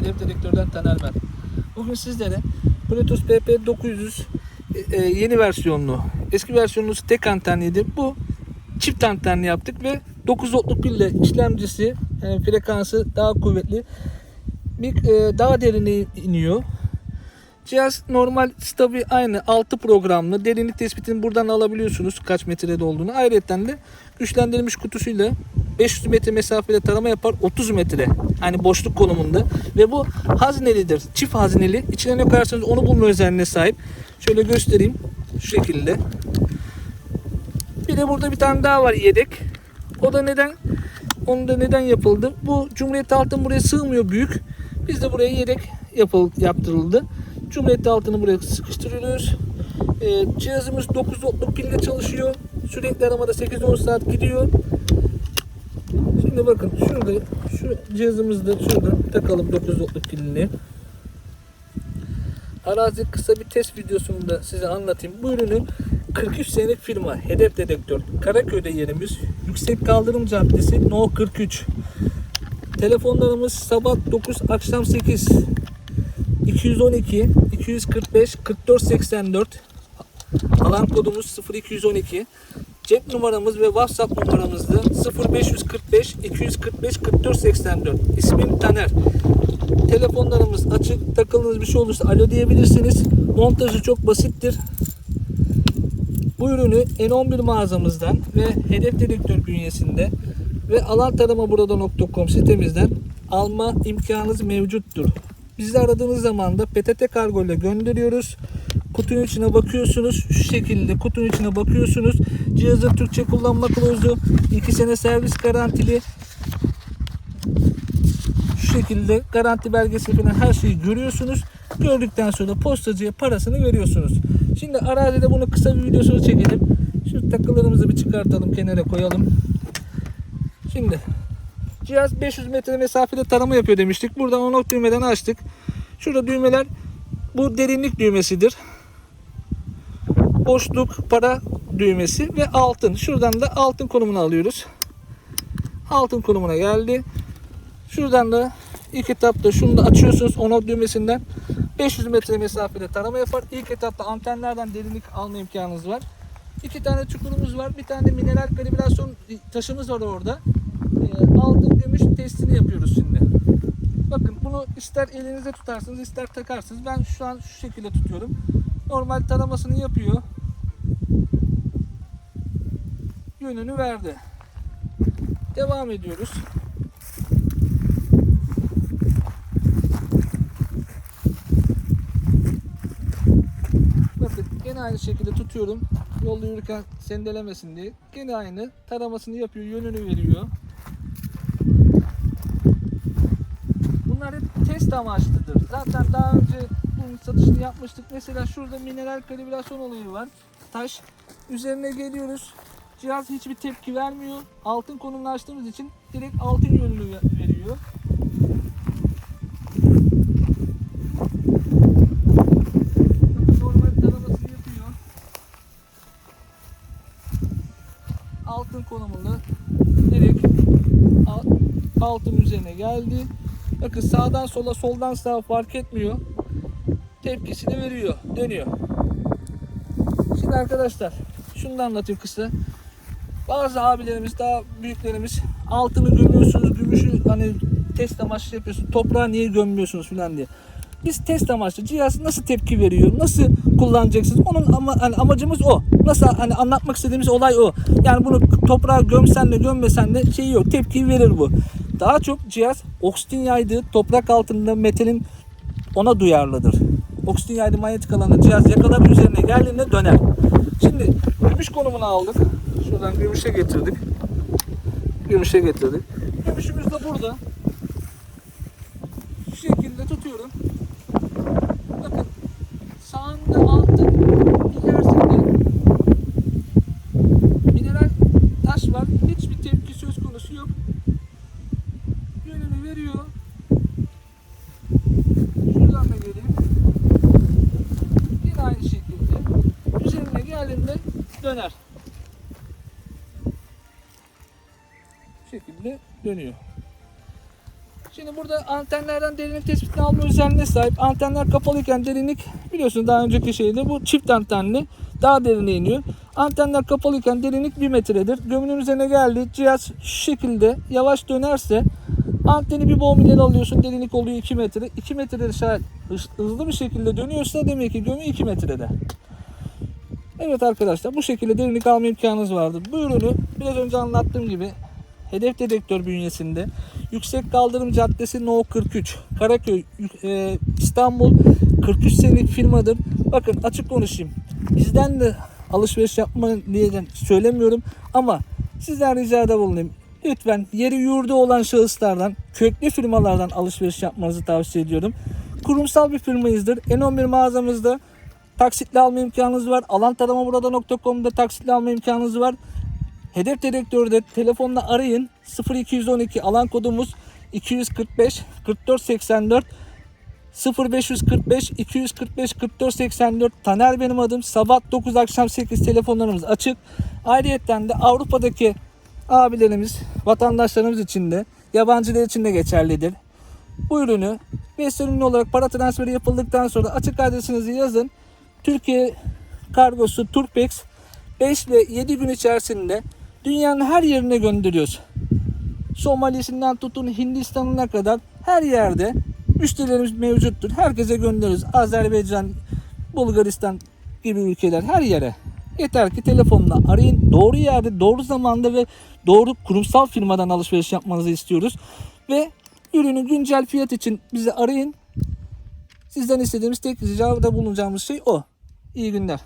Hedef dedektörden Taner ben. Bugün sizlere Bluetooth PP 900 e, e, yeni versiyonlu, eski versiyonlu tek antenliydi. Bu çift antenli yaptık ve 9 voltluk pille işlemcisi, yani frekansı daha kuvvetli. Bir e, daha derine iniyor. Cihaz normal stabil aynı 6 programlı. Derinlik tespitini buradan alabiliyorsunuz kaç metrede olduğunu. Ayrıca de güçlendirilmiş kutusuyla 500 metre mesafede tarama yapar 30 metre. Hani boşluk konumunda. Ve bu haznelidir. Çift hazneli. İçine ne koyarsanız onu bulma özelliğine sahip. Şöyle göstereyim. Şu şekilde. Bir de burada bir tane daha var yedek. O da neden? Onu da neden yapıldı? Bu Cumhuriyet altın buraya sığmıyor büyük. Biz de buraya yedek yapıl, yaptırıldı. Cumhuriyet altını buraya sıkıştırıyoruz. Ee, cihazımız 9 voltluk pille çalışıyor. Sürekli aramada 8-10 saat gidiyor. Şimdi bakın şurada şu cihazımızda şurada takalım 9 voltluk pilini. Arazi kısa bir test videosunda size anlatayım. Bu ürünü 43 senelik firma Hedef Dedektör. Karaköy'de yerimiz. Yüksek Kaldırım Caddesi No 43. Telefonlarımız sabah 9 akşam 8. 212 245 44 84 alan kodumuz 0212 cep numaramız ve whatsapp numaramızda 0545 245 44 84 ismim Taner telefonlarımız açık takıldığınız bir şey olursa alo diyebilirsiniz montajı çok basittir bu ürünü N11 mağazamızdan ve hedef dedektör bünyesinde ve alantaramaburada.com sitemizden alma imkanınız mevcuttur. Bizi aradığınız zaman da PTT kargo ile gönderiyoruz. Kutunun içine bakıyorsunuz. Şu şekilde kutunun içine bakıyorsunuz. Cihazın Türkçe kullanma kılavuzu, 2 sene servis garantili. Şu şekilde garanti belgesi falan her şeyi görüyorsunuz. Gördükten sonra postacıya parasını veriyorsunuz. Şimdi arazide bunu kısa bir videosunu çekelim. Şu takılarımızı bir çıkartalım, kenara koyalım. Şimdi Cihaz 500 metre mesafede tarama yapıyor demiştik. Buradan on ok düğmeden açtık. Şurada düğmeler bu derinlik düğmesidir. Boşluk para düğmesi ve altın. Şuradan da altın konumunu alıyoruz. Altın konumuna geldi. Şuradan da ilk etapta şunu da açıyorsunuz on düğmesinden. 500 metre mesafede tarama yapar. İlk etapta antenlerden derinlik alma imkanınız var. İki tane çukurumuz var. Bir tane mineral kalibrasyon taşımız var orada e, altın gümüş testini yapıyoruz şimdi. Bakın bunu ister elinizde tutarsınız ister takarsınız. Ben şu an şu şekilde tutuyorum. Normal taramasını yapıyor. Yönünü verdi. Devam ediyoruz. Bakın gene aynı şekilde tutuyorum. Yolda yürürken sendelemesin diye. Gene aynı taramasını yapıyor, yönünü veriyor. Bunlar hep test amaçlıdır. Zaten daha önce bunun satışını yapmıştık. Mesela şurada mineral kalibrasyon olayı var. Taş. Üzerine geliyoruz. Cihaz hiçbir tepki vermiyor. Altın konumunu açtığımız için direkt altın yönünü ve- veriyor. Normal taramasını yapıyor. Altın konumunda direkt al- altın üzerine geldi. Bakın sağdan sola soldan sağa fark etmiyor. Tepkisini veriyor. Dönüyor. Şimdi arkadaşlar şunu da anlatayım kısa. Bazı abilerimiz daha büyüklerimiz altını gömüyorsunuz gümüşü hani test amaçlı yapıyorsunuz. Toprağı niye gömmüyorsunuz falan diye. Biz test amaçlı cihaz nasıl tepki veriyor, nasıl kullanacaksınız onun ama hani amacımız o. Nasıl hani anlatmak istediğimiz olay o. Yani bunu toprağa gömsen de gömmesen de şey yok. Tepki verir bu. Daha çok cihaz oksijen yaydığı toprak altında metalin ona duyarlıdır. Oksijen yaydığı manyetik alanda cihaz yakalar üzerine geldiğinde döner. Şimdi gümüş konumunu aldık. Şuradan gümüşe getirdik. Gümüşe getirdik. Gümüşümüz de burada. Şu şekilde tutuyorum. Bakın sağında altın ilerisinde mineral taş var. Hiçbir tepki söz konusu yok. Yönünü veriyor. Şuradan da geleyim. Yine aynı şekilde. Üzerine geldiğinde döner. Bu şekilde dönüyor. Şimdi bu burada antenlerden derinlik tespitini alma özelliğine sahip. Antenler kapalıyken derinlik biliyorsunuz daha önceki şeyde bu çift antenli daha derine iniyor. Antenler kapalıyken derinlik 1 metredir. Gömünün üzerine geldi. Cihaz şu şekilde yavaş dönerse anteni bir bom ileri alıyorsun. Derinlik oluyor 2 metre. 2 metrede şayet hız- hızlı bir şekilde dönüyorsa demek ki gömü 2 metrede. Evet arkadaşlar bu şekilde derinlik alma imkanınız vardır. Bu ürünü biraz önce anlattığım gibi hedef dedektör bünyesinde Yüksek Kaldırım Caddesi No 43 Karaköy e, İstanbul 43 senelik firmadır. Bakın açık konuşayım. Bizden de alışveriş yapma diye söylemiyorum ama sizden ricada bulunayım. Lütfen yeri yurdu olan şahıslardan, köklü firmalardan alışveriş yapmanızı tavsiye ediyorum. Kurumsal bir firmayızdır. En11 mağazamızda taksitle alma imkanınız var. Alantaramaburada.com'da taksitle alma imkanınız var. Hedef dedektörde telefonla arayın. 0212 alan kodumuz 245 4484 0545 245 4484 Taner benim adım. Sabah 9 akşam 8 telefonlarımız açık. Ayrıyeten de Avrupa'daki abilerimiz, vatandaşlarımız için de yabancılar için de geçerlidir. Bu ürünü Vestel ürünü olarak para transferi yapıldıktan sonra açık adresinizi yazın. Türkiye kargosu Turpex 5 ve 7 gün içerisinde dünyanın her yerine gönderiyoruz. Somalisinden tutun Hindistan'ına kadar her yerde müşterilerimiz mevcuttur. Herkese gönderiyoruz. Azerbaycan, Bulgaristan gibi ülkeler her yere. Yeter ki telefonla arayın. Doğru yerde, doğru zamanda ve doğru kurumsal firmadan alışveriş yapmanızı istiyoruz. Ve ürünün güncel fiyat için bizi arayın. Sizden istediğimiz tek ricada bulunacağımız şey o. İyi günler.